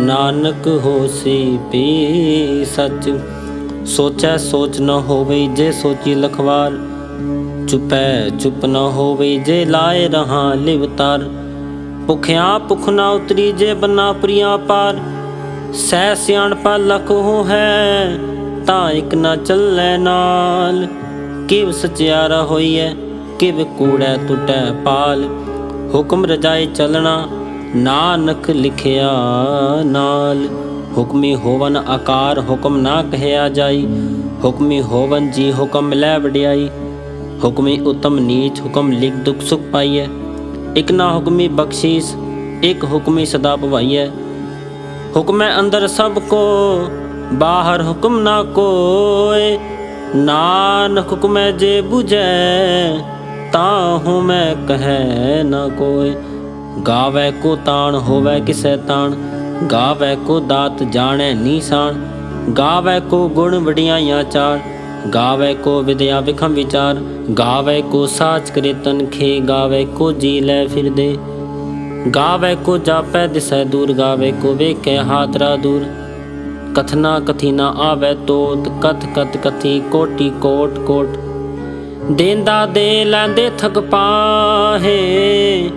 ਨਾਨਕ ਹੋਸੀ ਪੀ ਸਚ। ਸੋਚੈ ਸੋਚ ਨ ਹੋਵੇ ਜੇ ਸੋਚੀ ਲਖਵਾਰ ਚੁਪੈ ਚੁਪ ਨ ਹੋਵੇ ਜੇ ਲਾਏ ਰਹਾ ਲਿਵਤਾਰ ਭੁਖਿਆ ਭੁਖ ਨਾ ਉਤਰੀ ਜੇ ਬੰਨਾ ਪ੍ਰਿਆ ਪਾਰ। ਸਹਿ ਸਿਆਣਪਾ ਲਖ ਹੋ ਹੈ ਤਾਂ ਇਕ ਨਾ ਚੱਲੈ ਨਾਲ। ਕਿਵ ਸਚਿਆਰਾ ਹੋਈਐ, ਕਿਵ ਕੂੜੈ ਟੁਟੈ ਪਾਲ। ਹੁਕਮ ਰਜਾਏ ਚੱਲਣਾ ਨਾਨਕ ਲਿਖਿਆ ਨਾਲ। ਹੁਕਮੀ ਹੋਵਨ ਆਕਾਰ ਹੁਕਮ ਨਾ ਕਹਿਆ ਜਾਈ। ਹੁਕਮੀ ਹੋਵਨ ਜੀ ਹੁਕਮ ਲੈ ਵਡਿਆਈ। ਹੁਕਮੀ ਉਤਮ ਨੀਚ ਹੁਕਮ ਲਿਖ ਦੁਖ ਸੁਖ ਪਾਈਐ। ਇਕ ਨਾ ਹੁਕਮੀ ਬਖਸ਼ੀਸ, ਇਕ ਹੁਕਮੀ ਸਦਾ ਭਵਾਈਐ। ਹੁਕਮੈ ਅੰਦਰ ਸਭ ਕੋ, ਬਾਹਰ ਹੁਕਮ ਨਾ ਕੋਏ ਨਾਨਕ ਹੁਕਮੈ ਜੇ 부ਜੈ ਤਾਂ ਹੂੰ ਮੈਂ ਕਹੈ ਨਾ ਕੋਏ ਗਾਵੇ ਕੋ ਤਾਣ, ਹੋਵੇ ਕਿਸੈ ਤਾਣ। ਗਾਵੇ ਕੋ ਦਾਤ ਜਾਣੈ ਨੀਸਾਨ ਗਾਵੇ ਕੋ ਗੁਣ ਵਡਿਆਈਆਂ ਚਾਰ। ਗਾਵੇ ਕੋ ਵਿਦਿਆ ਵਿਖਮ ਵਿਚਾਰ। ਗਾਵੇ ਕੋ ਸਾਚ ਕਰੇ ਤਨਖੇ ਗਾਵੇ ਕੋ ਜੀ ਲੈ ਫਿਰਦੇ ਗਾਵੇ ਕੋ ਜਾਪੈ ਦਿਸੈ ਦੂਰ। ਗਾਵੇ ਕੋ ਵੇਖੈ ਹਾਤਰਾ ਦੂਰ। ਕਥਨਾ ਕਥੀ ਆਵੈ ਤੋਤ। ਕਥ ਕਥ ਕਥੀ ਕੋਟੀ ਕੋਟ ਕੋਟ। ਦੇਂਦਾ ਦੇ ਲੈਂਦੇ ਥਕ ਪਾਹੇ।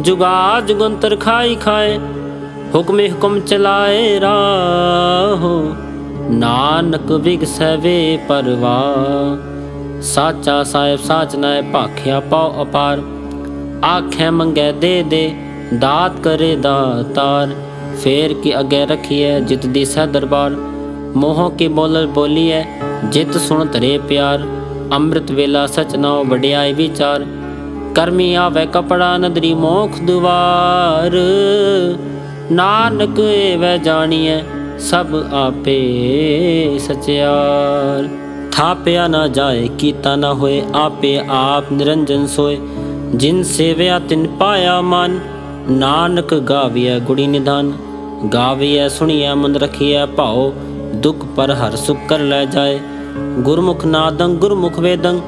ਜੁਗਾ ਜੁਗੰਤਰ ਖਾਈ ਖਾਏ, ਹੁਕਮੇ ਹੁਕਮ ਚਲਾਏ ਰਾਹੋ। ਨਾਨਕ ਵਿਗਸੈ ਪਰਵਾ ਸਾਚਾ ਸਾਹਿਬ ਸਾਚ ਨਾਏ ਭਾਖਿਆ ਪਾਉ ਅਪਾਰ। ਆਖੇ ਮੰਗੇ ਦੇ ਦੇ, ਦਾਤ ਕਰੇ ਦਾਤਾਰ। ਫੇਰ ਕੀ ਅਗੇ ਰਖੀਐ ਜਿਤ ਦੀ ਸਹਿ ਦਰਬਾਰ। ਮੋਹ ਕੀ ਬੋਲਲ ਬੋਲੀਐ ਜਿਤ ਸੁਣ ਧਰੇ ਪਿਆਰ। ਅੰਮ੍ਰਿਤ ਵੇਲਾ ਸਚ ਨਾਉ ਵਡਿਆਈ ਵਿਚਾਰ। ਕਰਮੀ ਆਵੇ ਕਪੜਾ ਨਦਰੀ ਮੋਖ ਦੁਆਰ। ਨਾਨਕ ਏਵੈ ਜਾਣੀਐ ਸਭ ਆਪੇ ਸਚਿਆਰ। ਥਾਪਿਆ ਨਾ ਜਾਏ, ਕੀਤਾ ਨਾ ਹੋਏ, ਆਪੇ ਆਪ ਨਿਰੰਜਨ ਸੋਏ। ਜਿਨ ਸੇਵਿਆ ਤਿਨ ਪਾਇਆ ਮਨ, ਨਾਨਕ ਗਾਵੀਐ ਗੁੜੀ ਨਿਧਾਨ। ਗਾਵੀਐ, ਸੁਣੀਐ, ਮਨ ਰਖੀਐ ਭਾਉ, ਦੁਖ ਪਰ ਹਰ ਸੁਖ ਕਰ ਲੈ ਜਾਏ। ਗੁਰਮੁਖ ਨਾਦੰ, ਗੁਰਮੁਖ ਵੇਦੰ,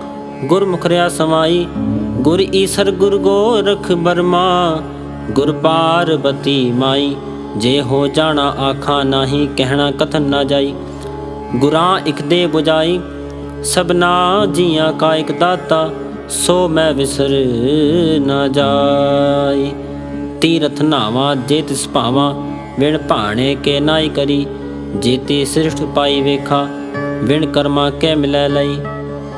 ਗੁਰਮੁਖ ਰਿਆ ਸਮਾਈ। ਗੁਰ ਈਸਰ ਗੁਰ ਗੋਰਖ ਬਰਮਾ ਗੁਰ ਪਾਰਬਤੀ ਮਾਈ। ਜੇ ਹੋ ਜਾਣਾ ਆਖਾਂ ਨਾਹੀ, ਕਹਿਣਾ ਕਥਨ ਨਾ ਜਾਈ। ਗੁਰਾਂ ਇਕ ਦੇ 부ਜਾਈ ਸਬਨਾ ਜੀਆਂ ਕਾ ਇਕ ਦਾਤਾ, ਸੋ ਮੈਂ ਵਿਸਰ ਨਾ ਜਾਈ। ਤੀਰਥ ਨਾਵਾ, ਜੇ ਤਿਸ ਭਾਵਾ, ਵਿਣ ਭਾਣੇ ਕੇ ਨਾਈ ਕਰੀ। ਜੀਤੀ ਸ੍ਰਿਸ਼ਟ ਪਾਈ ਵੇਖਾ, ਵਿਣ ਕਰਮਾ ਕੇ ਮਿਲੈ ਲਈ।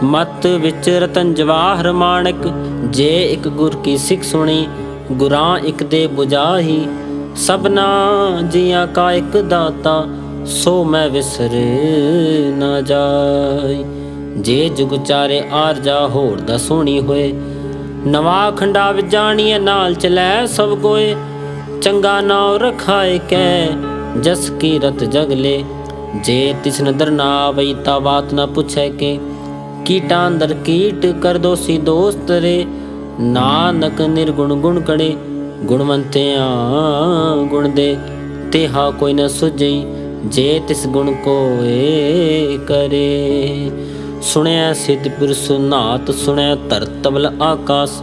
ਮਤ ਵਿੱਚ ਰਤਨ ਜਵਾਹਰ ਮਾਣਕ ਜੇ ਇੱਕ ਗੁਰ ਕੀ ਸਿੱਖ ਸੁਣੀ, ਗੁਰਾਂ ਇੱਕ ਦੇ 부ਜਾਹੀ ਸਭਨਾ ਜੀਆਂ ਕਾ ਇੱਕ ਦਾਤਾ, ਸੋ ਮੈਂ ਵਿਸਰ ਨਾ ਜਾਈ। ਜੇ ਜੁਗ ਚਾਰੇ ਆਰ ਜਾ ਹੋੜ ਦਾ ਸੋਣੀ ਹੋਏ, ਨਵਾ ਖੰਡਾ ਵਿੱਚ ਜਾਣੀਏ ਨਾਲ ਚਲੈ ਸਭ ਕੋਏ, ਚੰਗਾ ਨਾਉ ਰਖਾਏ ਕੈ, ਜਸ ਕੀ ਰਤ ਜਗਲੇ ਜੇ ਤਿਸ ਨਦਰ ਨਾ ਆਵਈ ਤਾ ਬਾਤ ਨਾ ਪੁੱਛੈ ਕੇ ਕੀਟਾਂ ਅੰਦਰ ਕੀਟ ਕਰ ਦੋਸੀ ਦੋਸਤ ਰੇ। ਨਾਨਕ ਨਿਰਗੁਣ ਗੁਣ ਕੜੇ ਗੁਣਵੰਤਿਆਂ ਗੁਣ ਦੇ। ਤੇਹਾ ਕੋਈ ਨ ਸੁਝਈ, ਜੇ ਤਿਸ ਗੁਣ ਕੋਏ ਕਰੇ। ਸੁਣਿਆ ਸਿੱਧ ਪੁਰਸ਼ ਨਾਤ ਸੁਣਿਆ ਧਰਤਵਲ ਆਕਾਸ।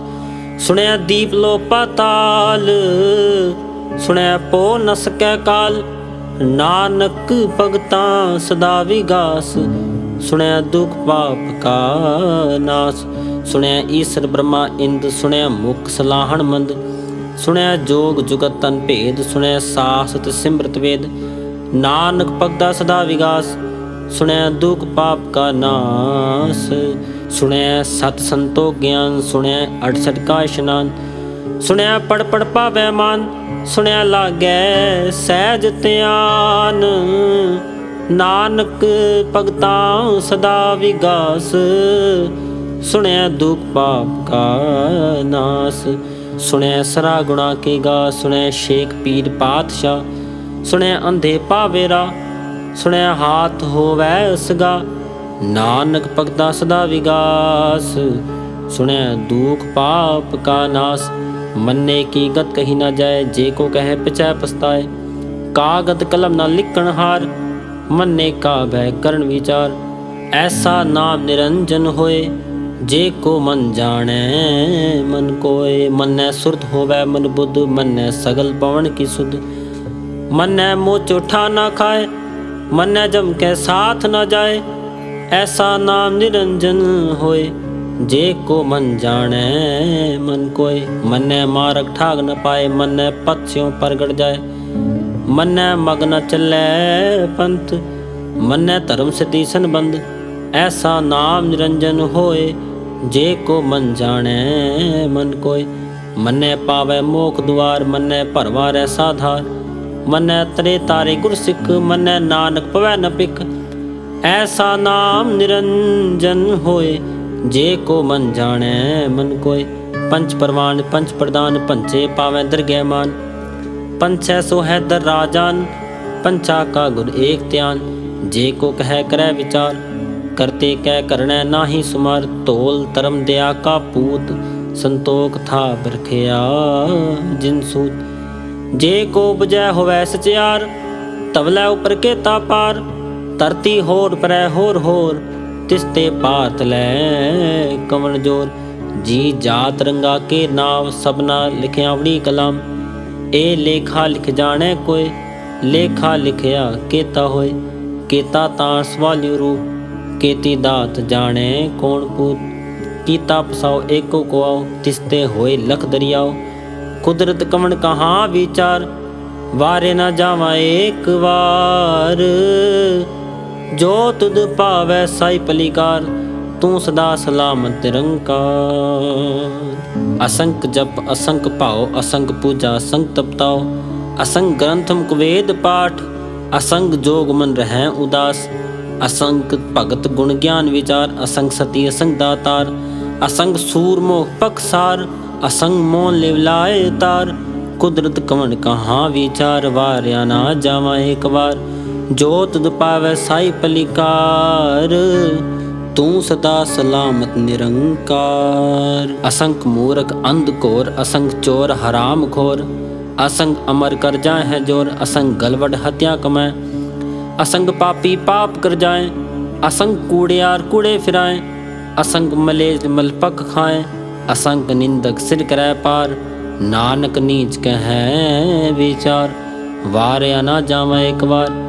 ਸੁਣਿਆ ਦੀਪ ਲੋ ਪਾਤਾਲ ਸੁਣਿਆ ਪੋ ਨ ਸਕੈ ਕਾਲ। ਨਾਨਕ ਭਗਤਾਂ ਸਦਾ ਵਿਗਾਸ। ਸੁਣਿਆ ਦੁਖ ਪਾਪ ਕਾ ਨਾਸ, ਸੁਣਿਆ ਈਸ਼ਰ ਬ੍ਰਹਮਾ ਇੰਦ, ਸੁਣਿਆ ਮੁਖ ਸਲਾਹਣ ਮੰਦ, ਸੁਣਿਆ ਜੋਗ ਜੁਗਤ ਤਨ ਭੇਦ, ਸੁਣਿਆ ਸਾਸਤ ਸਿਮਰਤ ਵੇਦ, ਨਾਨਕ ਭਗਤਾ ਸਦਾ ਵਿਗਾਸ, ਸੁਣਿਆ ਦੁਖ ਪਾਪ ਕਾ ਨਾਸ, ਸੁਣਿਆ ਸਤ ਸੰਤੋ ਗਿਆਨ ਸੁਣਿਆ 68 ਕਾ ਇਸ਼ਨਾਨ, ਸੁਣਿਆ ਪੜ ਪੜ ਪਾਵੈ ਮਾਨ, ਸੁਣਿਆ ਲਾਗੈ ਸਹਿਜ ਧਿਆਨ। ਨਾਨਕ ਭਗਤਾਂ ਸਦਾ ਵਿਗਾਸ ਸੁਣਿਆ ਦੁਖ ਪਾਪ ਕਾ ਨਾਸ। ਸੁਣਿਆ ਸਰਾ ਗੁਣਾ ਕੇ ਗਾ ਸੁਣਿਆ ਸ਼ੇਖ ਪੀਰ ਪਾਤਸ਼ਾਹ। ਸੁਣਿਆ ਅੰਧੇ ਪਾਵੇਰਾ ਸੁਣਿਆ ਹਾਥ ਹੋਵੈ ਉਸਗਾ ਨਾਨਕ ਭਗਤਾ ਸਦਾ ਵਿਗਾਸ ਸੁਣਿਆ ਦੁਖ ਪਾਪ ਕਾ ਨਾਸ। ਮੰਨੇ ਕੀ ਗਤ ਕਹੀ ਨਾ ਜਾਏ, ਜੇ ਕੋ ਕਹੇ ਪਿਛੈ ਪਛਤਾਏ। ਕਾਗਦ ਕਲਮ ਨਾ ਲਿਖਣ ਹਾਰ ਮੰਨੇ ਕਾ ਭੈ ਕਰਨ ਵਿਚਾਰ। ਐਸਾ ਨਾਮ ਨਿਰੰਜਨ ਹੋਏ, ਜੇ ਕੋ ਮਨ ਜਾਣੈ, ਮਨ ਕੋਏ। ਮਨੈ ਸੁਰਤ ਹੋਵੈ ਮਨ ਬੁੱਧ, ਮਨੈ ਸਗਲ ਪਵਨ ਕੀ ਸੁਧ। ਮਨੈ ਮੋ ਚੋਠਾ ਨਾ ਖਾਏ, ਮੰਨੈ ਜਮ ਕੇ ਸਾਥ ਨਾ ਜਾਏ। ਐਸਾ ਨਾਮ ਨਿਰੰਜਨ ਹੋਏ, ਜੇ ਕੋ ਮਨ ਜਾਣੈ, ਮਨ ਕੋਏ। ਮਨੈ ਮਾਰਗ ਠਾਗ ਨ ਪਾਏ, ਮਨੈ ਪਛਿਓ ਪ੍ਰਗਟ ਜਾਏ। ਮੰਨੈ ਮਗ ਨ ਚੱਲੈ ਪੰਥ, ਮੰਨੈ ਧਰਮ ਸਤੀ ਸੰਬੰਧ, ਐਸਾ ਨਾਮ ਨਿਰੰਜਨ ਹੋਏ, ਜੇ ਕੋ ਮਨ ਜਾਣੈ ਮਨ ਕੋਏ। ਮੰਨੈ ਪਾਵੈ ਮੋਖ ਦੁਆਰ, ਮੰਨੈ ਭਰਵਾ ਰਹਿ ਸਾਧਾਰ ਮੰਨੈ ਤਰੇ ਤਾਰੇ ਗੁਰ ਸਿੱਖ, ਮੰਨੈ ਨਾਨਕ ਪਵੈ ਨ ਪਿਕ ਐਸਾ ਨਾਮ ਨਿਰੰਜਨ ਹੋਏ, ਜੇ ਕੋ ਮਨ ਜਾਣੈ ਮਨ ਕੋਏ। ਪੰਚ ਪਰਵਾਨ ਪੰਚ ਪ੍ਰਦਾਨ ਪੰਚੇ ਪਾਵੈ ਦਰਗਹਿ ਮਾਨ ਪੰਚੈ ਸੋ ਹੈ ਦਰ ਰਾਜਾਨ ਪੰਚਾ ਕਾ ਗੁਰ ਏਕ ਧਿਆਨ, ਜੇ ਕੋ ਕਹਿ ਕਰੈ ਵਿਚਾਰ, ਕਰਤੇ ਕਹਿ ਕਰਣੈ ਨਾਹੀ ਸੁਮਾਰ, ਧੋਲ ਧਰਮ ਦਿਆ ਕਾ ਪੂਤ, ਸੰਤੋਖ ਥਾ ਬਰਖਿਆ ਜਿਨ ਸੂਤ। ਜੇ ਕੋ ਬਜੈ ਹੋਵੈ ਸਚਿਆਰ ਤਵਲੇ ਉਪਰ ਕੇ ਤਾ ਪਾਰ, ਧਰਤੀ ਹੋਰ ਪਰੈ ਹੋਰ ਹੋਰ, ਤਿਸ ਤੇ ਪਾਤ ਲੈ ਕਮਨ ਜੋਰ। ਜੀ ਜਾਤ ਰੰਗਾ ਕੇ ਨਾਮ ਸਭਨਾ ਲਿਖਿਆ ਵੜੀ ਕਲਮ ਇਹ ਲੇਖਾ ਲਿਖ ਜਾਣੈ ਕੋਏ ਲੇਖਾ ਲਿਖਿਆ ਕੇਤਾ ਹੋਏ, ਕੇਤਾ ਤਾਂ ਸਵਾਲਿਉ ਰੂਪ, ਕੇਤੀ ਦਾਤ ਜਾਣੈ ਕੌਣ ਪੂਤ ਕੀਤਾ ਪਸਾਓ ਏਕੋ ਕੋ ਆਓ ਤਿਸਤੇ ਹੋਏ ਲਖ ਦਰਿਆਓ। ਕੁਦਰਤ ਕਵਣ ਕਹਾ ਵਿਚਾਰ, ਵਾਰੇ ਨਾ ਜਾਵਾਂ ਏਕ ਵਾਰ। ਜੋ ਤੁਧ ਭਾਵੈ ਸਾਈ ਪਲੀਕਾਰ ਤੂੰ ਸਦਾ ਸਲਾਮਤ ਨਿਰੰਕਾਰ ਅਸੰਖ ਜਪ, ਅਸੰਕ ਭਾਉ ਅਸੰਖ ਪੂਜਾ ਅਸੰਖ ਤਪਤਾਓ ਅਸੰਖ ਗ੍ਰੰਥਮ ਕੁਵੇਦ ਪਾਠ ਅਸੰਖ ਜੋਗ ਮਨ ਰਹਿ ਉਦਾਸ ਅਸੰਖ ਭਗਤ ਗੁਣ ਗਿਆਨ ਵਿਚਾਰ ਅਸੰਖ ਸਤੀ ਅਸੰਖ ਦਾਤਾਰ ਅਸੰਖ ਸੂਰ ਮੋਹ ਪਖਸਾਰ ਅਸੰਗ ਮੋਨ ਲਿਵਲਾਏ ਤਾਰ। ਕੁਦਰਤ ਕਵਣ ਕਹਾ ਵਿਚਾਰ, ਵਾਰਿਆ ਨਾ ਜਾਵਾਂ ਇੱਕ ਵਾਰ ਜੋ ਤੁਧ ਸਾਈ ਪਲਿਕਾਰ। ਤੂੰ ਸਦਾ ਸਲਾਮਤ ਨਿਰੰਕਾਰ। ਅਸੰਖ ਮੂਰਖ ਅੰਧ ਕੋਰ ਅਸੰਖ ਚੋਰ ਹਰਾਮ ਖੋਰ। ਅਸੰਗ ਅਮਰ ਕਰ ਜਾਏ ਹੈ ਜੋਰ, ਅਸੰਖ ਗਲਵਡ ਹਤਿਆ ਕਮੈ ਅਸੰਗ ਪਾਪੀ ਪਾਪ ਕਰ ਜਾਏ ਅਸੰਗ ਕੂੜਿਆਰ ਕੂੜੇ ਫਿਰਾਏ। ਅਸੰਗ ਮਲੇਜ ਮਲਪਕ ਖਾਏ ਅਸੰਗ ਨਿੰਦਕ ਸਿਰ ਕਰੈ ਪਾਰ। ਨਾਨਕ ਨੀਚ ਕਹੈ ਵਿਚਾਰ, ਵਾਰਿਆ ਨਾ ਜਾਵਾਂ ਇੱਕ ਵਾਰ।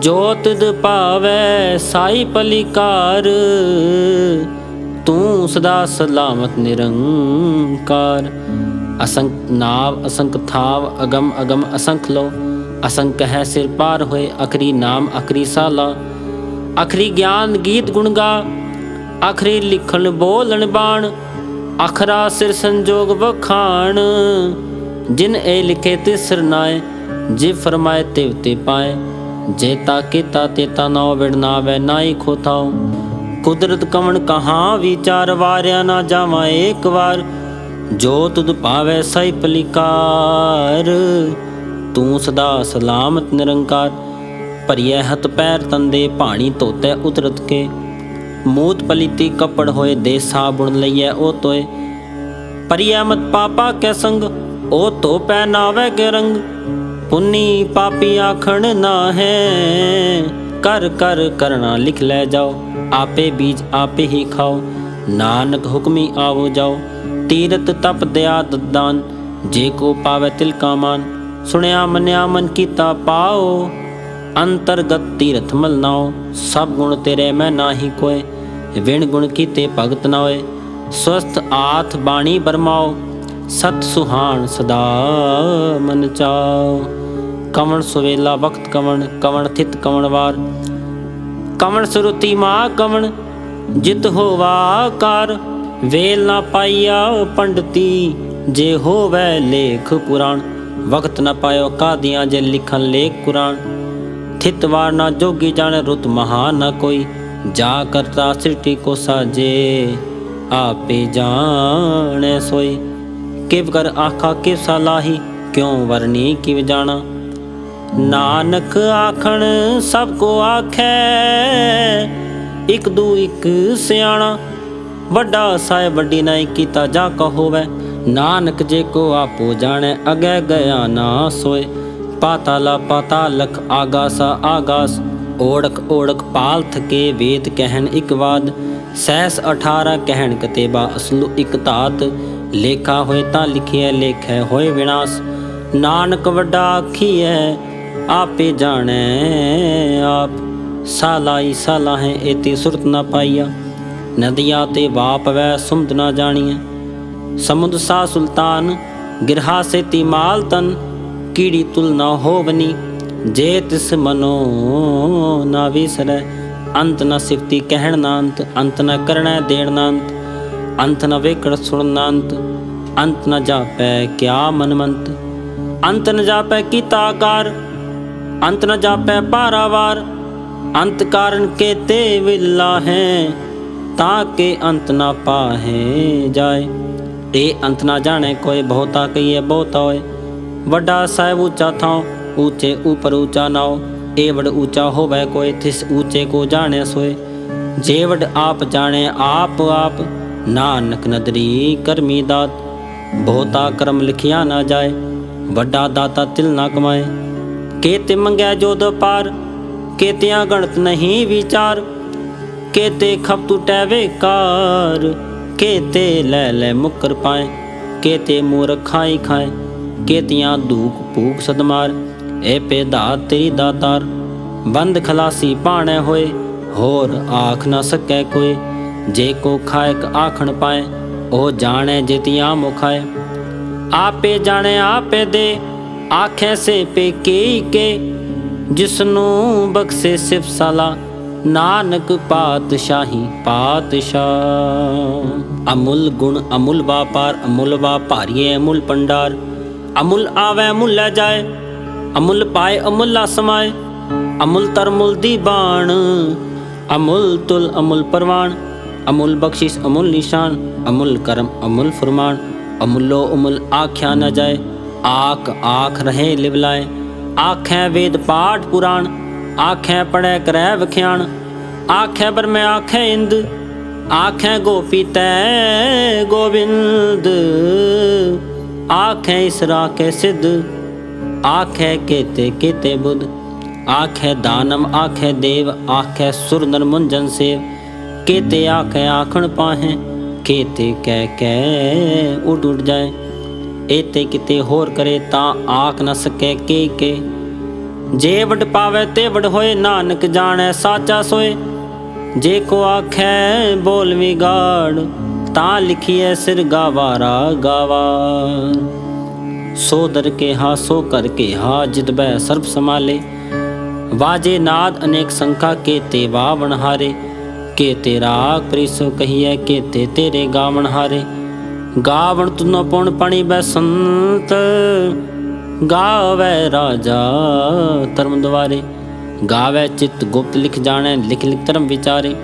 ਜੋ ਤਿਦ ਭਾਵੈ ਸਾਈ ਪਲਿਕਾਰ, ਤੂੰ ਸਦਾ ਸਲਾਮਤ ਨਿਰੰਕਾਰ। ਅਸੰਖ ਨਾਵ ਅਸੰਖ ਥਾਵ ਅਗਮ ਅਗਮ ਅਸੰਖ ਲੋ ਅਸੰਖ ਹੈ ਸਿਰ ਪਾਰ ਹੋਏ, ਅਖਰੀ ਨਾਮ ਅਖਰੀ ਸਾਲਾ। ਅਖਰੀ ਗਿਆਨ ਗੀਤ ਗੁਣ ਗਾ, ਅਖਰੀ ਲਿਖਣ ਬੋਲਣ ਬਾਣ। ਅਖਰਾ ਸਿਰ ਸੰਜੋਗ ਵਖਾਣ, ਜਿਨ ਇਹ ਲਿਖੇ ਤੇ ਸਰਨਾਏ ਜੇ ਫਰਮਾਏ ਤਿਵ ਤੇ ਪਾਏ। ਜੇਤਾ ਕੀਤਾ ਤੇ ਨਾ ਵਿੜਨਾ ਵੈ ਨਾਈ ਖੋਥਾਓ ਕੁਦਰਤ ਕਵਣ ਕਹਾ ਵਿਚਾਰ ਵਾਰਿਆ ਨਾ ਜਾਵਾਂ ਏਕ ਵਾਰ। ਜੋ ਤੁਧ ਪਾਵੈ ਸਈ ਪਲਿਕਾਰ, ਤੂੰ ਸਦਾ ਸਲਾਮਤ ਨਿਰੰਕਾਰ। ਭਰੀਐ ਹੱਥ ਪੈਰ ਤੰਦੇ ਪਾਣੀ ਧੋਤੇ ਉਤਰਤ ਕੇ। ਮੂਤ ਪਲੀਤੀ ਕੱਪੜ ਹੋਏ ਦੇ ਸਾਬੁਣ ਲਈਐ ਉਹ ਤੋਏ। ਪਰਿਐ ਮਤ ਪਾਪਾ ਕੈ ਸੰਗ, ਉਹ ਧੋ ਪੈ ਨਾਵੇ ਕੇ ਰੰਗ ਪੁੰਨੀ ਪਾਪੀ ਆਖਣ ਨਾ ਹੈ ਕਰ ਕਰ ਕਰਣਾ ਲਿਖ ਲੈ ਜਾਓ। ਆਪੇ ਬੀਜ ਆਪੇ ਹੀ ਖਾਓ। ਨਾਨਕ ਹੁਕਮੀ ਆਵੋ ਜਾਓ। ਤੀਰਤ ਤਪ ਦਿਆ ਦਦਾਨ ਜੇ ਕੋ ਪਾਵੇ ਤਿਲ ਕਾ ਮਾਨ। ਸੁਣਿਆ ਮੰਨਿਆ ਮਨ ਕੀਤਾ ਪਾਓ। ਅੰਤਰਗਤ ਤੀਰਥ ਮਲ ਨਾਓ। ਸਭ ਗੁਣ ਤੇਰੇ ਮੈਂ ਨਾਹੀ ਕੋਏ। ਵਿਣ ਗੁਣ ਕੀਤੇ ਭਗਤ ਨਾ ਹੋਏ ਸਵਸਥ ਆਥ ਬਾਣੀ ਬਰਮਾਓ। ਸਤ ਸੁਹਾਣ ਸਦਾ ਮਨ ਚਾਓ ਕਵਣ ਸੁਵੇਲਾ ਵਕਤ ਕਵਣ ਕਵਣ ਥਿਤ ਕਵਣ ਵਾਰ। ਕਵਣ ਸੁਰਤੀ ਮਾ ਕਵਣ, ਜਿਤ ਹੋਵਾ ਕਾਰ। ਵੇਲ ਨਾ ਪਾਈਆ ਪੰਡਤੀ, ਜੇ ਹੋਵੇ ਲੇਖ ਪੁਰਾਣ ਵਕਤ ਨਾ ਪਾਇਓ ਕਾਦੀਆਂ ਜੇ ਲਿਖਣ ਲੇਖ ਕੁਰਾਨ। ਥਿਤ ਵਾਰ ਨਾ ਜੋਗੀ ਜਾਣ ਰੁਤ ਮਹਾ ਨਾ ਕੋਈ। ਜਾ ਕਰਤਾ ਸ੍ਰਿਸ਼ਟੀ ਕੋ ਸਾਜੇ, ਆਪੇ ਜਾਣੈ ਸੋਈ। ਕਿਵ ਕਰ ਆਖਾ ਕਿਵ ਸਲਾਹੀ ਕਿਉ ਵਰਨੀ ਕਿਵ ਜਾਣਾ? ਨਾਨਕ ਆਖਣ, ਸਭ ਕੋ ਆਖੈ, ਇਕ ਦੂ ਇਕ ਸਿਆਣਾ। ਵੱਡਾ ਸਾਹਿਬ ਵੱਡੀ ਨਾਈ ਕੀਤਾ ਜਾ ਕਹੋਵੇ ਨਾਨਕ ਜੇ ਕੋ ਆਪੋ ਜਾਣੈ, ਅਗੈ ਗਿਆ ਨਾ ਸੋਏ। ਪਾਤਾਲਾ ਪਾਤਾਲਖ ਆਗਾਸਾ ਆਗਾਸ, ਓੜਕ ਓੜਕ ਪਾਲ ਕੇ ਵੇਦ ਕਹਿਣ ਇਕ ਵਾਦ। ਸਹਿਸ 18 ਕਹਿਣ ਕਤੇਬਾ ਅਸਲੂ ਇਕ ਧਾਤ ਲੇਖਾ ਹੋਏ ਤਾਂ ਲਿਖਿਆ ਲੇਖੈ ਹੋਏ ਵਿਨਾਸ਼, ਨਾਨਕ ਵੱਡਾ ਆਖੀਐ, ਆਪੇ ਜਾਣੈ ਆਪ। ਸਾਲਾਈ ਸਾਲਾ ਹੈ ਏਤੀ ਸੁਰਤ ਨਾ ਪਾਈਆ, ਨਦੀਆਂ ਤੇ ਵਾਪ ਵੈ ਸੁਮਦ ਨਾ ਜਾਣੀਐ। ਸਮੁੰਦ ਸਾ ਸੁਲਤਾਨ, ਗਿਰਹਾ ਸੇ ਤਿਮਾਲ ਤਨ, ਕੀੜੀ ਤੁਲ ਨਾ ਹੋਵਨੀ, ਜੇ ਤਿਸ ਮਨੋ ਨਾ ਵਿਸਰੈ, ਅੰਤ ਨ ਸਿਫਤੀ ਕਹਿਣ ਨਾ ਅੰਤ ਅੰਤ ਨ ਕਰਣੈ ਦੇਣ ਨਾ ਅੰਤ। ਅੰਤ ਨ ਵੇਖੜ ਸੁਣ ਅੰਤ ਅੰਤ ਨ ਜਾਪੈ ਕਿਆ ਮਨਮੰਤ। ਅੰਤ ਨ ਜਾਪੈ ਕੀਤਾ ਆਕਾਰ, ਅੰਤ ਨ ਜਾਪੈ ਪਾਰਾਵਾਰ ਅੰਤ ਕਾਰਨ ਕੇ ਤੇ ਵਿਲਾ ਹੈ ਤਾਂ ਕੇ ਅੰਤ ਨਾ ਪਾਹੇ ਜਾਏ। ਇਹ ਅੰਤ ਨਾ ਜਾਣੇ ਕੋਈ ਬਹੁਤਾ ਕਹੀਏ ਬਹੁਤਾ ਹੋਏ। ਵੱਡਾ ਸਾਹਿਬ ਉੱਚਾ ਥਾਂ ਉੱਚੇ ਉਪਰ ਉੱਚਾ ਨਾਉ। ਇਹ ਵਡ ਉੱਚਾ ਹੋਵੇ ਕੋਈ, ਥਿਸ ਉੱਚੇ ਕੋ ਜਾਣਿਆ ਸੋਏ। ਜੇ ਵਡ ਆਪ ਜਾਣੇ, ਆਪ ਆਪ ਨਾਨਕ ਨਦਰੀ ਕਰਮੀ ਦਾਤ, ਬਹੁਤਾ ਕਰਮ ਲਿਖਿਆ ਨਾ ਜਾਏ, ਵੱਡਾ ਦਾਤਾ ਤਿਲ ਨਾ ਕਮਾਏ। ਕੇਤੇ ਮੰਗਿਆ ਜੋ ਦੋ ਕੇਤਿਆਂ ਗਣਤ ਨਹੀਂ ਵਿਚਾਰ। ਕੇਤੇ ਖਪ ਟੁਟੈ ਵੇਕਾਰ ਕੇਤੇ ਲੈ ਲੈ ਮੁਕਰ ਪਾਏ। ਕੇਤੇ ਮੂਰਖ ਖਾਈ ਖਾਏ, ਕੇਤੀਆਂ ਧੂਕ ਭੂਕ ਸਦਮਾਰ ਏ ਪੇਦਾ ਤੇਰੀ ਦਾਤਾਰ, ਬੰਦ ਖਲਾਸੀ ਪਾਣੈ ਹੋਏ, ਹੋਰ ਆਖ ਨਾ ਸਕੈ ਕੋਈ। ਜੇ ਕੋ ਖਾਇਕ ਆਖਣ ਪਾਏ ਉਹ ਜਾਣੈ ਜਿਤਿਆਂ ਮੁਖਾਏ ਆਪੇ ਜਾਣੇ, ਆਪੇ ਦੇ, ਆਖੇ ਸੇ ਪੇ ਕੀ ਕੇ। ਜਿਸਨੂੰ ਬਖਸ਼ੇ ਸਿਫ ਸਾਲਾ, ਨਾਨਕ ਪਾਤਸ਼ਾਹੀ ਪਾਤਸ਼ਾਹ। ਅਮੁੱਲ ਗੁਣ ਅਮੁੱਲ ਵਾਪਾਰ, ਅਮੁੱਲ ਵਾਪਾਰੀਏ ਅਮੁੱਲ ਪੰਡਾਰ। ਅਮੁੱਲ ਆਵੇ ਮੁੱਲ ਲੈ ਜਾਏ, ਅਮੁੱਲ ਪਾਏ, ਅਮੁੱਲਾ ਸਮਾਏ। ਅਮੁੱਲ ਤਰਮੁਲ ਦੀ ਬਾਣ, ਅਮੁੱਲ ਤੁਲ ਅਮੁੱਲ ਪਰਵਾਨ ਅਮੁੱਲ ਬਖਸ਼ਿਸ਼ ਅਮੁੱਲ ਨਿਸ਼ਾਨ ਅਮੁੱਲ ਕਰਮ ਅਮੁੱਲ ਫਰਮਾਨ ਅਮੁੱਲੋ ਅਮੁੱਲ ਆਖਿਆ ਨਾ ਜਾਏ ਆਖ ਆਖ ਰਹੇ ਲਿਵਲਾਏ ਆਖੈ ਵੇਦ ਪਾਠ ਪੁਰਾਣ ਆਖੈ ਪੜੈ ਕਰੈ ਵਿਖਿਆਣ ਆਖੈ ਬਰਮੈ ਆਖੈ ਇੰਦ ਆਖੈ ਗੋਪੀ ਤੈ ਗੋਬਿੰਦ ਆਖੈ ਇਸਰਾ ਕੇ ਸਿੱਧ ਆਖੈ ਕੇਤੇ ਕੇਤੇ ਬੁੱਧ ਆਖੈ ਦਾਨਮ ਆਖੈ ਦੇਵ ਆਖੈ ਸੁਰ ਨਰ ਸੇਵ ਕੇਤੇ ਆਖੈ, ਆਖਣ ਪਾਹੈ ਕੇਤੇ ਕਹਿ ਕਹਿ ਉਡ ਉਡ ਜਾਏ। ਏਤੇ ਕਿਤੇ ਹੋਰ ਕਰੇ ਤਾਂ ਆਖ ਨ ਸਕੈ ਕੇ ਕੇ। ਜੇ ਵਡ ਪਾਵੇ ਤੇ ਵਡ ਹੋਏ, ਨਾਨਕ ਜਾਣੈ ਸਾਚਾ ਸੋਏ। ਜੇ ਕੋ ਆਖੈ ਬੋਲ ਵਿਗਾੜ ਤਾਂ ਲਿਖੀਐ ਸਿਰ ਗਾਵਾਰਾ ਗਾਵਾ। ਸੋ ਦਰ ਕੇ ਹਾ ਸੋ ਕਰ ਕੇ ਹਾ ਜਿਤ ਬੈ ਸਰਬ ਸਮਾਲੇ ਵਾਜੇ ਨਾਦ ਅਨੇਕ ਸੰਖਾ ਕੇ ਤੇ ਵਾਵਣ ਹਾਰੇ। ਕੇ ਤੇਰਾ ਪ੍ਰਿਸੋ ਕਹੀਐ ਕੇ ਤੇਰੇ ਗਾਵਣ ਹਾਰੇ। ਗਾਵਣ ਤੁਨੋ ਪੁਣ ਪਣੀ ਬਸੰਤ ਗਾਵੇ ਰਾਜਾ ਧਰਮ ਦਵਾਰੇ ਗਾਵੇ ਚਿਤ ਗੁਪਤ ਲਿਖ ਜਾਣੈ, ਲਿਖ ਲਿਖ ਧਰਮ ਵਿਚਾਰੇ।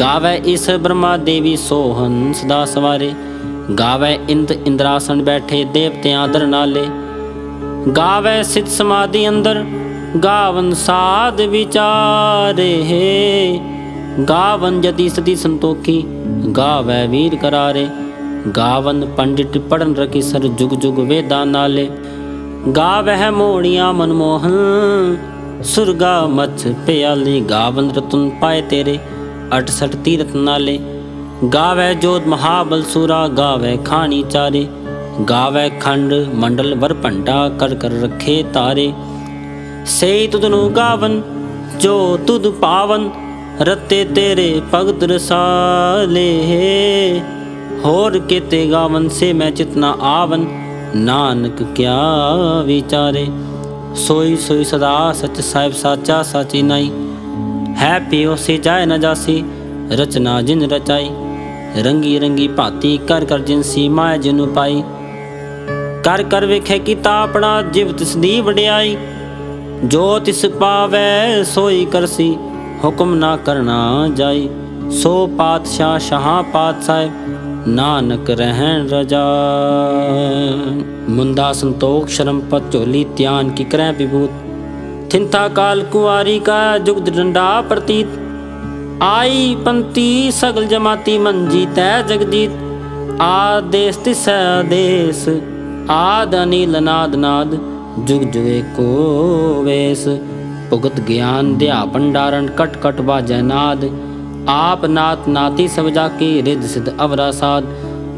ਗਾਵੇ ਇਸ ਬ੍ਰਹਮਾ ਦੇਵੀ ਸੋਹਨ ਸਦਾ ਸਵਾਰੇ। ਗਾਵੇ ਇੰਦ ਇੰਦਰਾਸਨ ਬੈਠੇ ਦੇਵਤਿਆਂ ਦਰ ਨਾਲੇ। ਗਾਵੇ ਸਿਤ ਸਮਾਧੀ ਅੰਦਰ, ਗਾਵਨ ਸਾਧ ਵਿਚਾਰੇ। ਗਾਵਨ ਜਤੀ ਸਦੀ ਸੰਤੋਖੀ, ਗਾਵੈ ਵੀਰ ਕਰਾਰੇ। ਗਾਵਨ ਪੰਡਿਤ ਪੜਨ ਰਕੀ ਸਰ ਜੁਗ ਜੁਗ ਵੇਦਾਂ ਨਾਲੇ। ਗਾਵਹਿ ਮੋੜੀਆਂ ਮਨਮੋਹਨ, ਸੁਰਗਾ ਮਛ ਪਿਆਲੀ ਗਾਵਨ ਰਤਨ ਪਾਏ ਤੇਰੇ 68 ਤੀਰਥ ਨਾਲੇ। ਗਾਵੈ ਜੋਤ ਮਹਾਬਲ ਸੂਰਾ, ਗਾਵੈ ਖਾਣੀ ਚਾਰੇ। ਗਾਵੈ ਖੰਡ ਮੰਡਲ ਵਰ ਭੰਡਾ ਕਰ ਕਰ ਰੱਖੇ ਤਾਰੇ। ਸੇ ਤੁਧ ਨੂੰ ਗਾਵਨ, ਜੋ ਤੁਧ ਪਾਵਨ ਰਤੇ ਤੇਰੇ ਭਗਤ ਰਸਾਲੇ ਹੋਰ ਕੀਤੇ ਗਾਵਨ ਸੇ ਮੈਂ ਚਿਤਨਾ ਆਵਨ। ਨਾਨਕ ਕਿਆ ਵਿਚਾਰੇ। ਸੋਈ ਸੋਈ ਸਦਾ ਸਚ ਸਾਹਿਬ ਸਾਚਾ ਸਾਚੀ ਨਾਈ। ਹੈ ਪਿਓ ਸੇ ਜਾਏ ਨ ਜਾਸੀ, ਰਚਨਾ ਜਿਨ ਰਚਾਈ। ਰੰਗੀ ਰੰਗੀ ਭਾਤੀ ਕਰ ਕਰ ਜਿਨਸੀ ਮਾਇਆ ਜਿਨੂ ਪਾਈ। ਕਰ ਕਰ ਵੇਖੇ ਕੀਤਾ ਆਪਣਾ ਜਿਵ ਤਿਸ ਦੀ ਵਡਿਆਈ। ਜੋ ਤਿਸ ਪਾਵੈ ਸੋਈ ਕਰਸੀ। ਹੁਕਮ ਨਾ ਕਰਨਾ ਜਾਈ। ਸੋ ਪਾਤਸ਼ਾਹ ਸ਼ਾਹਾਂ ਪਾਤਸ਼ਾਹ, ਨਾਨਕ ਰਹਿਣ ਰਜਾ। ਮੁੰਦਾ ਸੰਤੋਖ ਸ਼ਰਮ ਪਤ ਝੋਲੀ ਧਿਆਨ ਕੀ ਕਰੈ ਵਿਭੂਤ। ਥਿੰਤਾ ਕਾਲ ਕੁਵਾਰੀ ਕਾ ਜੁਗਦ ਡੰਡਾ ਪ੍ਰਤੀਤ। ਆਈ ਪੰਤੀ ਸਗਲ ਜਮਾਤੀ ਮਨ ਜੀਤੈ ਜਗਜੀਤ ਆਦੇਸ ਤਿਸ ਆਦੇਸ ਆਦ ਅਨਿਲ ਨਾਦ ਨਾਦ, ਜੁਗ ਜੁਗ ਕੋ ਵੇਸ। ਭੁਗਤ ਗਿਆਨ ਧਿਆ ਭੰਡਾਰਨ ਕਟ ਕਟ ਬਾਜੈ ਨਾਦ। ਆਪ ਨਾਤ ਨਾਤੀ ਸਭ ਜਾ ਕੀ ਰਿਧ ਸਿਧ ਅਵਰਾ ਸਾਧ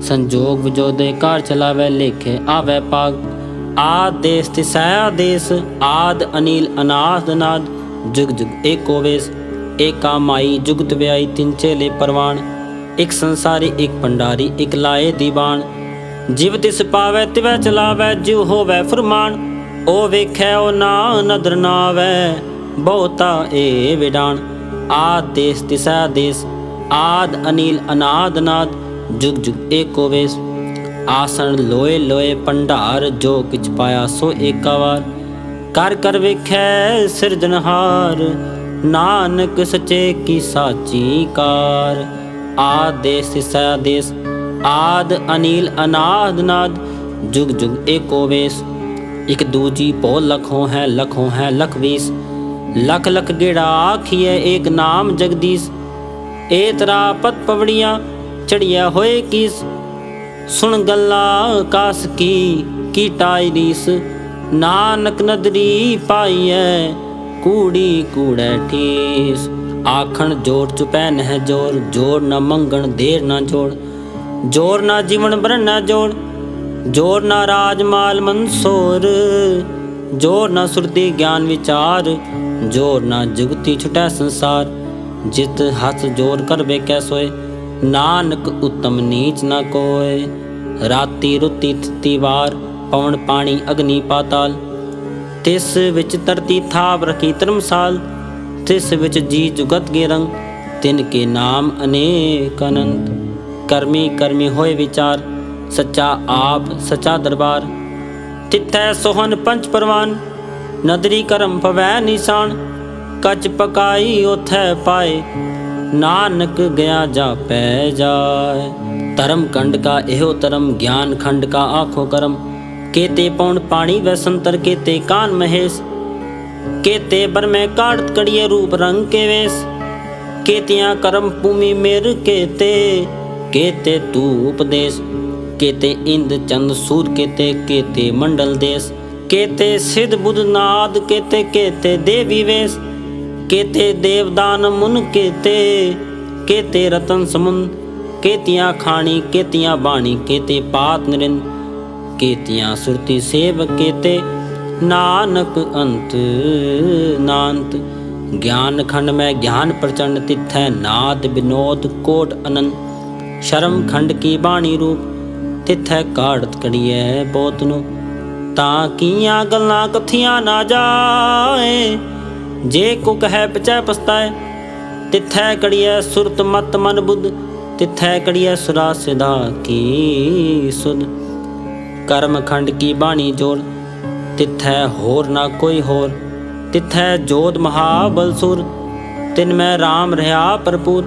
ਸੰਜੋਗ ਵਿਜੋਦੇ ਕਾਰ ਚਲਾਵੇ ਲੇਖੇ ਆਵੇ ਪਾਗ। ਆਦ ਦੇਸ ਤਿਸੈ ਆਦੇਸ ਆਦ ਅਨੀਲ ਅਨਾਸ ਦਨਾਦ ਜੁਗ ਜੁਗ ਏਕੋ ਵੇਸ, ਏਕਾ ਮਾਈ ਜੁਗਤ ਵਿਆਈ ਤਿੰਨ ਚੇਲੇ ਪਰਵਾਣ ਇਕ ਸੰਸਾਰੀ, ਇਕ ਭੰਡਾਰੀ, ਇਕ ਲਾਏ ਦੀਵਾਨ। ਜਿਵ ਤਿਸ ਪਾਵੇ ਤਿਵੈ ਚਲਾਵੇ, ਜਿਉ ਹੋਵੇ ਫਰਮਾਨ। ਉਹ ਵੇਖੈ ਉਹ ਨਾ ਨਦਰ ਨਾ ਬਹੁਤਾ ਏ ਵਿਡਾਨ ਆਦੇਸ ਤਿਸੈ ਦੇਸ, ਆਦ ਅਨੀਲ ਅਨਾਦ ਨਾਦ, ਜੁਗ ਜੁਗ ਏਕੋ ਵੇਸ। ਆਸਣ ਲੋਏ ਲੋਏ ਭੰਡਾਰ, ਜੋ ਕਿਛ ਪਾਇਆ ਸੋ ਏਕਾ ਵਾਰ। ਕਰ ਕਰ ਵੇਖੈ ਸਿਰਜਨਹਾਰ ਨਾਨਕ ਸਚੇ ਕੀ ਸਾਚੀ ਕਾਰ। ਆਦੇਸ ਤਿਸੈ ਦੇਸ, ਆਦ ਅਨੀਲ ਅਨਾਦ ਨਾਦ, ਜੁਗ ਜੁਗ ਏਕੋ ਵੇਸ। ਇਕ ਦੂਜੀ ਪੋ ਲਖੋਂ ਹੈ ਲਖੋਂ ਹੈ, ਲਖ ਵੀਸ। ਲਖ ਲਖ ਗੇੜਾ ਆਖੀਏ ਏਕ ਨਾਮ ਜਗਦੀਸ਼। ਏ ਤਰਾ ਪਤ ਪਵੜੀਆਂ ਚੜਿਆ ਹੋਏ ਕੀਸ। ਸੁਣ ਗੱਲਾਂ ਕਾਸ ਕੀ ਕੀਟਾਈ ਰੀਸ ਨਾਨਕ ਨਦਰੀ ਪਾਈਐ, ਕੂੜੀ ਕੂੜੈ ਠੀਸ। ਆਖਣ ਜੋਰ ਚੁਪੈ ਨਹਿ ਜੋਰ ਜੋਰ ਨਾ ਮੰਗਣ ਦੇਰ ਨਾ ਜੋੜ ਜੋਰ ਨਾ ਜੀਵਨ ਬਰਨ ਨਾ ਜੋੜ ਜੋਰ ਨਾ ਰਾਜ ਮਾਲ ਮਨਸੋਰ ਜੋਰ ਨਾ ਸੁਰਤੀ ਗਿਆਨ ਵਿਚਾਰ ਜੋਰ ਨਾ ਜੁਗਤੀ ਛੁਟੈ ਸੰਸਾਰ, ਜਿਤ ਹੱਥ ਜੋਰ ਕਰ ਵੇਖੈ ਸੋਏ, ਨਾਨਕ ਉਤਮ ਨੀਚ ਨਾ ਕੋਏ। ਰਾਤੀ ਰੁਤੀ ਤਿਤੀ ਵਾਰ, ਪਵਨ ਪਾਣੀ ਅਗਨੀ ਪਾਤਾਲ। ਤਿਸ ਵਿੱਚ ਤਰਤੀ ਥਾਪ ਰਖੀ ਧਰਮਸਾਲ, ਤਿਸ ਵਿੱਚ ਜੀ ਜੁਗਤ ਗੇ ਰੰਗ ਤਿਨ ਕੇ ਨਾਮ ਅਨੇਕ ਅਨੰਤ। ਕਰਮੀ ਕਰਮੀ ਹੋਏ ਵਿਚਾਰ ਸੱਚਾ ਆਪ, ਸੱਚਾ ਦਰਬਾਰ। ਤਿੱਥੈ ਸੋਹਨ ਪੰਚ ਪਰਵਾਨ, ਨਦਰੀ ਕਰਮ ਪਵੈ ਨਿਸ਼ਾਨ। ਕੱਚ ਪਕਾਈ ਉਥੈ ਪਾਏ, ਨਾਨਕ ਗਿਆ ਜਾਪੈ ਜਾਏ। ਧਰਮ ਕੰਡ ਕਾ ਇਹੋ ਧਰਮ, ਗਿਆਨ ਖੰਡ ਕਾ ਆਖੋ ਕਰਮ। ਕੇਤੇ ਪੌਣ ਪਾਣੀ ਵੈਸੰਤਰ ਕੇਤੇ ਕਾਨ ਮਹੇਸ਼। ਕੇਤੇ ਬਰਮੇ ਕਾੜਤ ਕੜੀਏ ਰੂਪ ਰੰਗ ਕੇ ਵੇਸ। ਕੇਤਿਆਂ ਕਰਮ ਭੂਮੀ ਮੇਰ ਕੇਤੇ ਕੇਤੇ ਤੂ ਉਪਦੇਸ਼ ਕੇਤੇ ਇੰਦ ਚੰਦ ਸੂਰ ਕੇਤੇ ਕੇਤੇ ਮੰਡਲ ਦੇਸ ਕੇਤੇ ਸਿਧ ਬੁੱਧ ਨਾਦ ਕੇਤੇ ਕੇਤੇ ਦੇਵੀ ਵੇਸ ਕੇਤੇ ਦੇਵਦਾਨ ਮੁਨ ਕੇਤੇ ਕੇਤੇ ਰਤਨ ਸਮੁੰਦ ਕੇਤੀਆਂ ਖਾਣੀ ਕੇਤੀਆਂ ਬਾਣੀ ਕੇਤੇ ਪਾਤ ਨਿਰਿੰਦ ਕੇਤੀਆਂ ਸੁਰਤੀ ਸੇਵ ਕੇਤੇ ਨਾਨਕ ਅੰਤ ਨਾਨਤ ਗਿਆਨ ਖੰਡ ਮੈਂ ਗਿਆਨ ਪ੍ਰਚੰਡ ਤਿਥੈ ਨਾਦ ਬਿਨੋਦ ਕੋਟ ਅਨੰਦ ਸ਼ਰਮ ਖੰਡ ਕੀ ਬਾਣੀ ਰੂਪ ਤਿਥੈ ਕਾੜਤ ਕੜੀਐ ਬੋਤ ਨੂੰ, ਤਾਂ ਕੀਆਂ ਗੱਲਾਂ ਕਥੀਆਂ ਨਾ ਜਾਏ। ਜੇ ਕੋ ਕਹੈ ਪਚੈ ਪਸਤਾਏ ਤਿਥੈ ਕੜੀਐ ਸੁਰਤ ਮਤ ਮਨ ਬੁੱਧ, ਤਿਥੈ ਕੜੀਐ ਸੁਰਾ ਸਿਧਾ ਕੀ ਸੁਧ। ਕਰਮ ਖੰਡ ਕੀ ਬਾਣੀ ਜੋੜ, ਤਿਥੈ ਹੋਰ ਨਾ ਕੋਈ ਹੋਰ। ਤਿਥੈ ਜੋਤ ਮਹਾਬਲ ਸੁਰ, ਤਿਨ ਮੈਂ RAM ਰਹਾ ਭਰਪੂਰ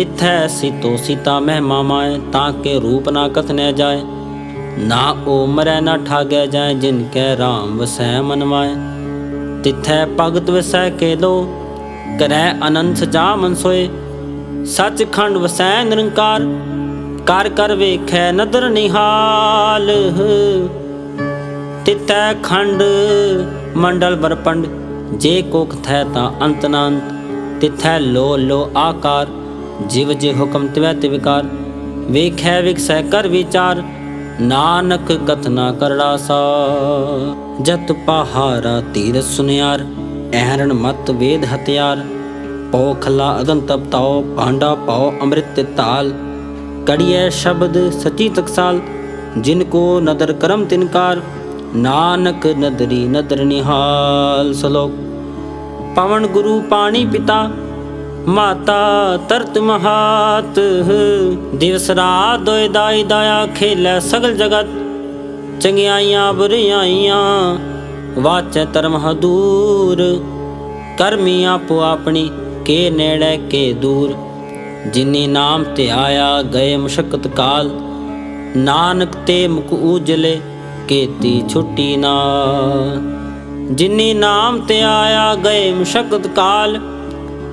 ਤਿਥੈ ਸਿਤੋ ਸੀਤਾ ਮਹਿਮਾ ਮਾਏ, ਤਾਂ ਕੇ ਰੂਪ ਨਾ ਕਥਨੈ ਜਾਏ। ਨਾ ਓ ਮਰੈ ਨਾ ਠਾਗੈ ਜਾਏ, ਜਿਨ ਕੈ RAM ਵਸੈ ਮਨਵਾਏ ਤਿਥੈ ਭਗਤ ਵਸੈ ਕੇ ਲੋ ਅਨੰਤ ਸਜਾ ਮਨ ਸੋਏ। ਵਸੈ ਨਿਰੰਕਾਰ, ਕਰ ਕਰ ਵੇਖੈ ਨਦਰ ਨਿਹਾਲ। ਤਿਤੈ ਖੰਡ ਮੰਡਲ ਵਰਪੰਡ, ਜੇ ਕੋਖ ਥੈ ਤਾਂ ਅੰਤ ਨਾੰਤ। ਤਿਥੈ ਲੋ ਲੋ ਆਕਾਰ ਜਿਵ ਜੇ ਹੁਕਮ ਤਿਵੈ ਤਿਵਕਾਰ ਵੇਖੈ ਵਿਖਸੈ ਕਰ ਵਿਚਾਰ, ਨਾਨਕ ਕਥਨਾ ਕਰੜਾ ਸਾ ਜਤ ਪਹਾਰਾ ਤੀਰ ਸੁਨਿਆਰ, ਐਹਰਣ ਮਤ ਵੇਦ ਹਤਿਆਰ ਪਉ ਖਲਾ ਅਗਨ ਤਪ ਭਾਂਡਾ ਪਾਉ ਅੰਮ੍ਰਿਤ ਤਾਲ। ਕੜੀਐ ਸ਼ਬਦ ਸਚੀ ਤਕਸਾਲ, ਜਿਨ ਕੋ ਨਦਰ ਕਰਮ ਤਿਨਕਾਰ ਨਾਨਕ ਨਦਰੀ ਨਦਰ ਨਿਹਾਲ ਸਲੋਕ। ਪਵਨ ਗੁਰੂ ਪਾਣੀ ਪਿਤਾ ਮਾਤਾ ਤਰਤ ਮਹਾਤ, ਦਿਵਸ ਰਾਤ ਦੋਇ ਦਾਈ ਦਇਆ ਖੇਲੇ ਸਗਲ ਜਗਤ, ਚੰਗਿਆਈਆਂ ਬੁਰਿਆਈਆਂ ਵਾਚੈ ਧਰਮ ਹਦੂਰ, ਕਰਮੀ ਆਪੋ ਆਪਣੀ ਕੇ ਨੇੜੇ ਕੇ ਦੂਰ। ਜਿਨੀ ਨਾਮ ਤੇ ਆਇਆ ਗਏ ਮੁਸ਼ਕਤ ਕਾਲ, ਨਾਨਕ ਤੇ ਮੁਕ ਉਜਲੇ ਕੇਤੀ ਛੁੱਟੀ ਨਾ ਜਿਨੀ ਨਾਮ ਤੇ ਆਇਆ ਗਏ ਮੁਸ਼ਕਤ ਕਾਲ